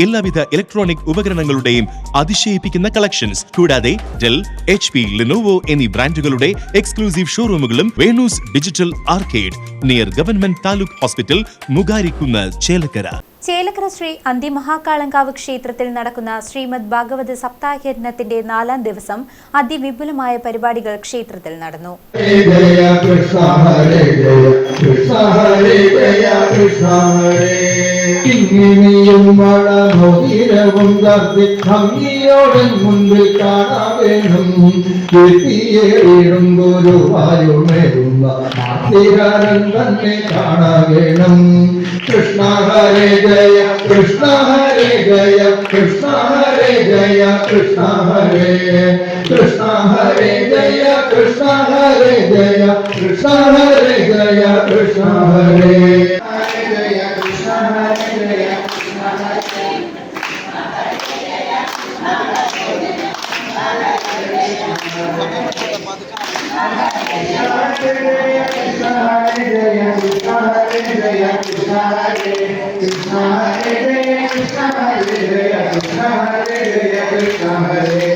എല്ലാവിധ ഇലക്ട്രോണിക് ഉപകരണങ്ങളുടെയും അതിശയിപ്പിക്കുന്ന കളക്ഷൻസ് കൂടാതെ ഡെൽ എച്ച് പി ലിനോവോ എന്നീ ബ്രാൻഡുകളുടെ exclusive ഷോറൂമുകളും Venu's digital arcade near government taluk hospital Mugarikkunnu Chelakkara. Chelakkara Shri Anthimahakalankavu ക്ഷേത്രത്തിൽ നടക്കുന്ന ശ്രീമദ് ഭാഗവത സപ്താഹയജ്ഞത്തിന്റെ നാലാം ദിവസം അതിവിപുലമായ പരിപാടികൾ ക്ഷേത്രത്തിൽ നടന്നു. ജയ കൃഷ്ണ तेरा नंदन हरे जय, कृष्ण हरे जय, कृष्ण हरे जय, कृष्ण हरे। कृष्ण हरे जय, कृष्ण हरे जय, कृष्ण हरे जय, कृष्ण हरे। Thank you. Jaya Krishna Hare Krishna Hare Krishna Hare Krishna Hare Krishna Hare Krishna Hare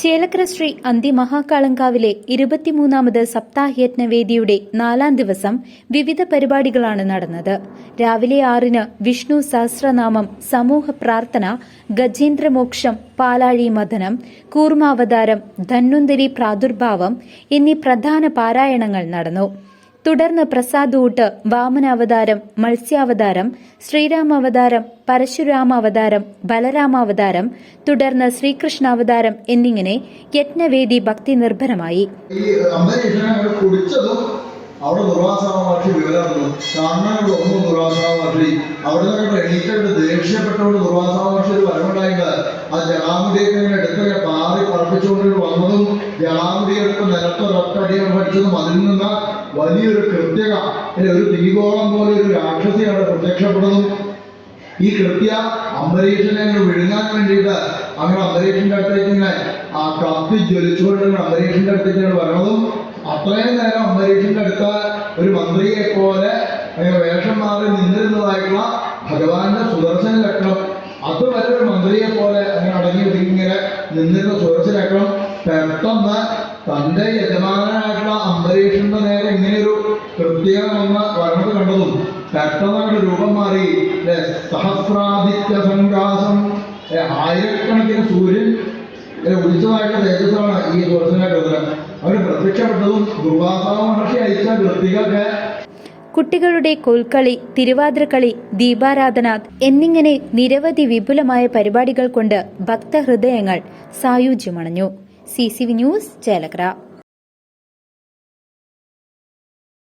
Chelakkara Shri അന്തിമഹാകാളങ്കാവിലെ ഇരുപത്തിമൂന്നാമത് സപ്താഹയജ്ഞവേദിയുടെ നാലാം ദിവസം വിവിധ പരിപാടികളാണ് നടന്നത്. രാവിലെ ആറിന് വിഷ്ണു സഹസ്രനാമം സമൂഹ പ്രാർത്ഥന ഗജേന്ദ്രമോക്ഷം പാലാഴി മഥനം കൂർമാവതാരം ധന്വന്തരി പ്രാദുർഭാവം എന്നീ പ്രധാന പാരായണങ്ങൾ നടന്നു. തുടർന്ന് പ്രസാദൂട്ട് വാമനാവതാരം മത്സ്യാവതാരം ശ്രീരാമാവതാരം പരശുരാമാവതാരം ബലരാമാവതാരം തുടർന്ന് ശ്രീകൃഷ്ണാവതാരം എന്നിങ്ങനെ യജ്ഞവേദി ഭക്തി നിർഭരമായി. അവിടെ ദുർവാസാവ വിവരമുണ്ട്. കാണാനുള്ള ഒന്നും ദുർവാസാവ മഹർഷി അവിടെ നിന്ന് എണീക്കേണ്ട ദേഷ്യപ്പെട്ടവരുടെ ദുർവാസാവാക്ഷി ഒരു വരമുണ്ടായിട്ട് ആ ജലാമുടിയൊക്കെ എടുത്തൊക്കെ പാറി പറപ്പിച്ചുകൊണ്ട് വന്നതും ജനാമുടിയെടുത്ത് നിലത്ത് ഒരൊറ്റടിയാണ് പഠിച്ചതും അതിൽ നിന്ന് വലിയൊരു കൃത്യക അല്ലെ ഒരു ദീപോളം പോലെ ഒരു രാക്ഷസി അവിടെ പ്രത്യക്ഷപ്പെടുന്നതും ഈ കൃത്യ അംബരീഷനെ അങ്ങ് വിഴുങ്ങാൻ വേണ്ടിയിട്ട് അങ്ങനെ അംബരീഷിന്റെ അടുത്തേക്ക് ഇങ്ങനെ ആ കത്തി ജ്വലിച്ചുകൊണ്ട് അമ്പരീക്ഷന്റെ അടുത്തേക്ക് വരണതും അത്രയും നേരം അംബരീഷിന്റെ അടുത്ത ഒരു മന്ത്രിയെ പോലെ വേഷം മാറി നിന്നിരുന്നതായിട്ടുള്ള ഭഗവാന്റെ സുദർശന ചക്രം അതുവരെ ഒരു മന്ത്രിയെ പോലെ അങ്ങനെ അടങ്ങി ഇങ്ങനെ നിന്നിരുന്ന സുദർശന ചക്രം പെട്ടെന്ന് തന്റെ യജമാനായിട്ടുള്ള അംബരീഷിന്റെ നേരെ ഇങ്ങനെയൊരു കൃത്യം വന്ന വരണത് കണ്ടതും പെട്ടെന്ന് രൂപം മാറി. സഹസ്രാദിത്യ സംഘാസം. ആയിരക്കണക്കിന് സൂര്യൻ. ഉചിതമായിട്ട് തേജസ്സാണ് ഈ ദർശനകൃതം അവർ പ്രത്യക്ഷപ്പെട്ടതും കുട്ടികളുടെ കോൽക്കളി തിരുവാതിരക്കളി ദീപാരാധന എന്നിങ്ങനെ നിരവധി വിപുലമായ പരിപാടികൾ കൊണ്ട് ഭക്തഹൃദയങ്ങൾ സായുജ്യമണഞ്ഞു. C C V news Chelakkara.